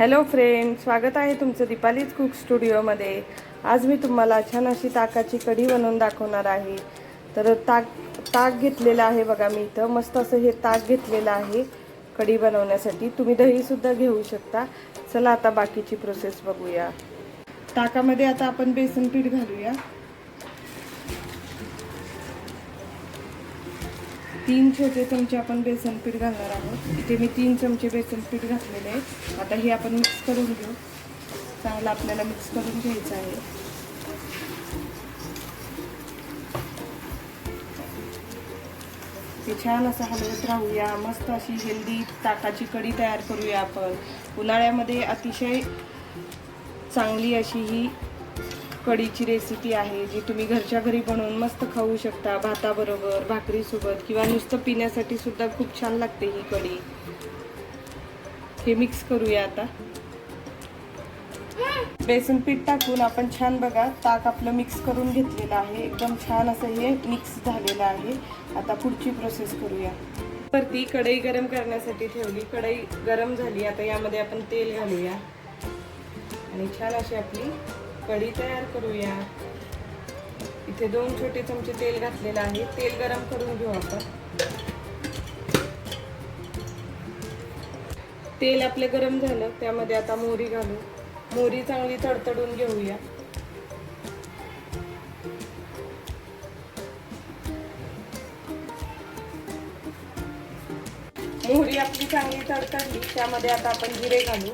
Hello friend स्वागत आहे तुमचं दीपालीच कुक स्टुडिओमध्ये आज मी तुम्हाला छान अशी ताकाची कढी बनवून दाखवणार आहे. तर ताक ताक घेतलेलं आहे बघा मी इथं. मस्त असं हे ताक घेतलेलं आहे कढी बनवण्यासाठी. तुम्ही दहीसुद्धा घेऊ शकता. चला आता बाकीची प्रोसेस बघूया. ताकामध्ये आता आपण बेसन पीठ घालूया. तीन छोटे चमचे आपण बेसन पीठ घालणार आहोत. इथे मी तीन चमचे बेसन पीठ घातलेले आहे आता हे आपण मिक्स करून घेऊ. चांगलं आपल्याला मिक्स करून घ्यायचं आहे. ते छान असं हलवत राहूया. मस्त अशी हेल्दी ताकाची कढी तयार करूया आपण. उन्हाळ्यामध्ये अतिशय चांगली अशी ही कढीची रेसिपी आहे जी तुम्ही घरच्या घरी बनवून मस्त खाऊ शकता भाताबरोबर भाकरीसोबत किंवा नुसतं पिण्यासाठी सुद्धा खूप छान लागते ही कढी. हे मिक्स करूया आता. बेसन पीठ टाकून आपण छान बघा ताक आपलं मिक्स करून घेतलेलं आहे. एकदम छान असं हे मिक्स झालेलं आहे. आता पुढची प्रोसेस करूया. वरती कढई गरम करण्यासाठी ठेवली. कढई गरम झाली. आता यामध्ये आपण तेल घालूया. आणि छान अशी आपली कढी तयार करूया. इथे दोन छोटे चमचे तेल घातलेलं आहे. तेल गरम करून घेऊ आपण. तेल आपले गरम झालं त्यामध्ये आता मोहरी घालू. मोहरी चांगली तडतडून घेऊया. मोहरी आपली चांगली तडतडली त्यामध्ये आता आपण जिरे घालू.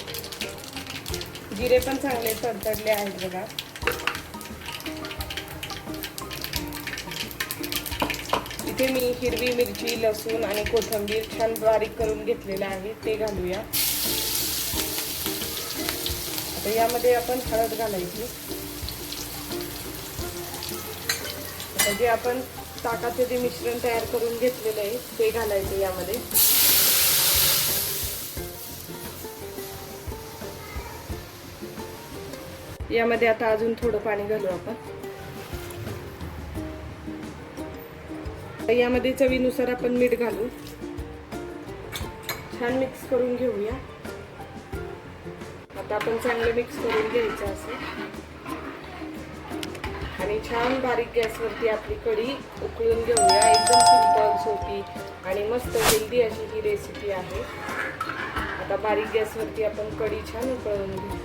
जिरे पण चांगले तडतडले आहेत बघा. इथे मी हिरवी मिरची लसूण आणि कोथिंबीर छान बारीक करून घेतलेलं आहे ते घालूया. आता यामध्ये आपण हळद घालायची. आता जे आपण ताकाचं जे मिश्रण तयार करून घेतलेलं आहे ते घालायचं यामध्ये. यामध्ये आता अजून थोडं पाणी घालू आपण. यामध्ये चवीनुसार आपण मीठ घालू छान मिक्स करून घेऊया. आता आपण चांगलं मिक्स करून घ्यायचं असं आणि छान बारीक गॅसवरती आपली कढी उकळून घेऊया. एकदम सिंपल सोपी आणि मस्त हेल्दी अशी ही रेसिपी आहे. आता बारीक गॅसवरती आपण कढी छान उकळून घेऊ.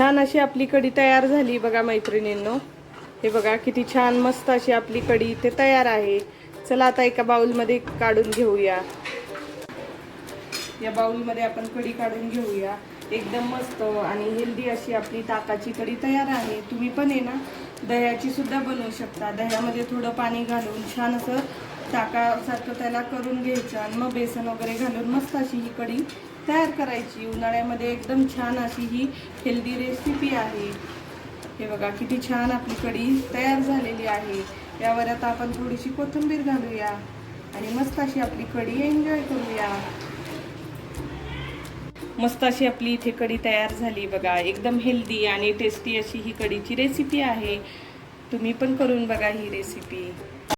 छान अशी आपली कढी तयार झाली बघा मैत्रिणींनो. हे बघा किती छान मस्त अशी आपली कढी इथे तयार आहे. चला आता एका बाउलमध्ये काढून घेऊया. या बाउलमध्ये आपण कढी काढून घेऊया. एकदम मस्त आणि हेल्दी अशी आपली ताकाची कढी तयार आहे. तुम्ही पण आहे ना दह्याची सुद्धा बनवू शकता. दह्यामध्ये थोडं पाणी घालून छान असं ताकासारखं त्याला करून घ्यायचं आणि मग बेसन वगैरे घालून मस्त अशी ही कढी तयार करायची. उन्हाळ्यामध्ये एकदम छान अशी ही हेल्दी रेसिपी आहे. हे बघा किती छान आपली कढी तयार झालेली आहे. यावर आता आपण थोडीशी कोथिंबीर घालूया आणि मस्त अशी आपली कढी एन्जॉय करूया. मस्त अशी आपली इथे कढी तयार झाली बघा. एकदम हेल्दी आणि टेस्टी अशी ही कढीची रेसिपी आहे. तुम्ही पण करून बघा ही रेसिपी